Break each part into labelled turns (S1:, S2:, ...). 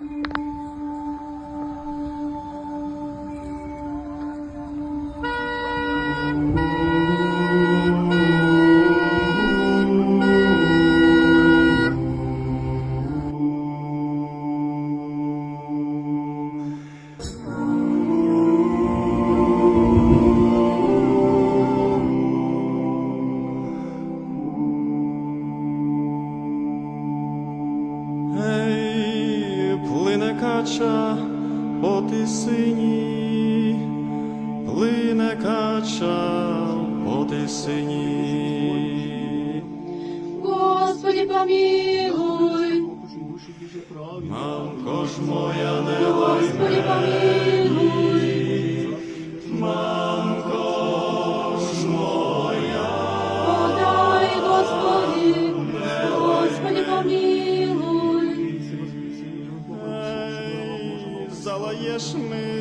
S1: Ей, плине кача по тисині.
S2: Господи, помилуй,
S1: Мамко ж моя не
S2: Господи, помилуй,
S1: мамко ж моя,
S2: подай, Господи, Господи, помилуй,
S1: Ей, залаєш ми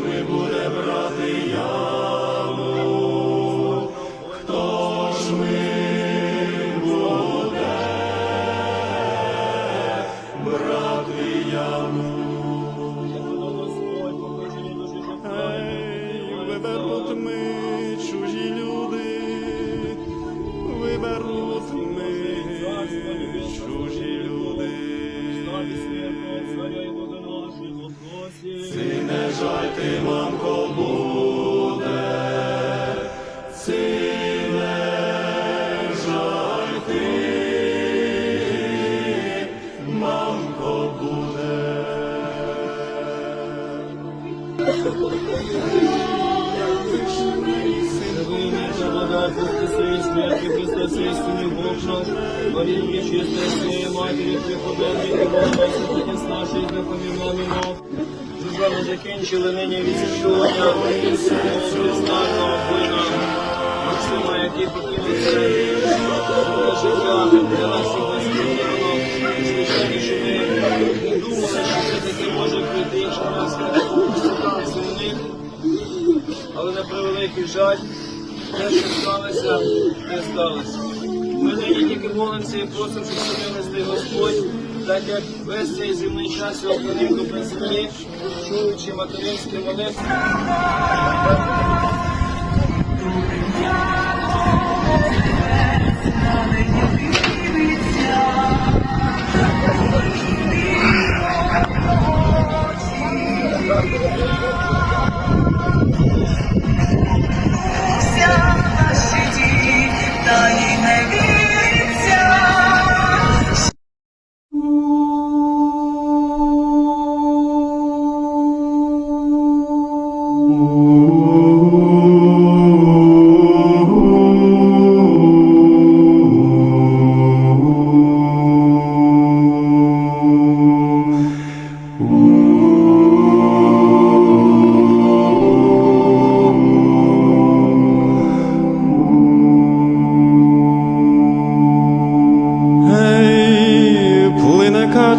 S1: ми буде брати яму? Ти, мамко, буде, ці не жаль ти, мамко, буде.
S3: смерти, Христос истинный Бог Марии, честная Матери, преподобной и Богородицы, Отец нашей, напоминал вино. Вже ми закінчили нині відчування беззнатного вина Максима, який покинув життя для нас всіх несподівано. Звичайно, що ми не думали, що це таки може прийти, що нас у. Але на превеликий жаль, те, що сталося, не сталося. Ми нині тільки молимося і просимо, щоб самилистий Господь, так як весь цей земний час його на землі, чуючи материнські молитви.
S4: та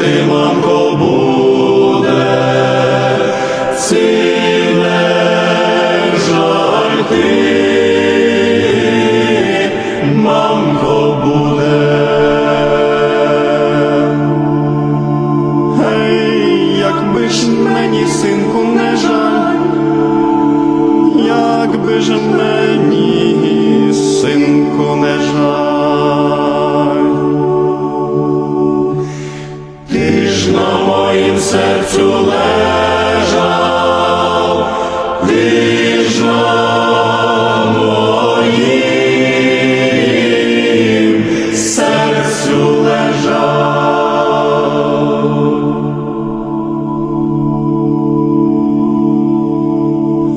S1: ти. моїм серцю лежав, віжа моїм серцю лежав.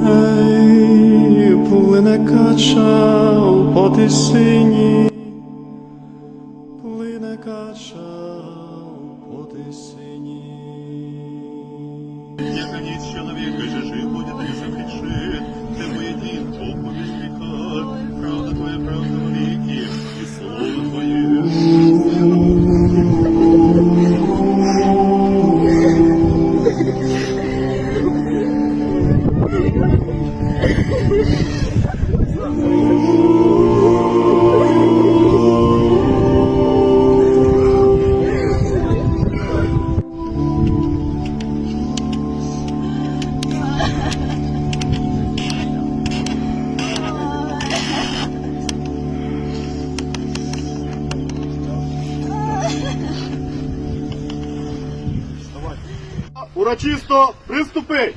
S1: Ей, плине качав по тисині,
S5: Урочисто приступи!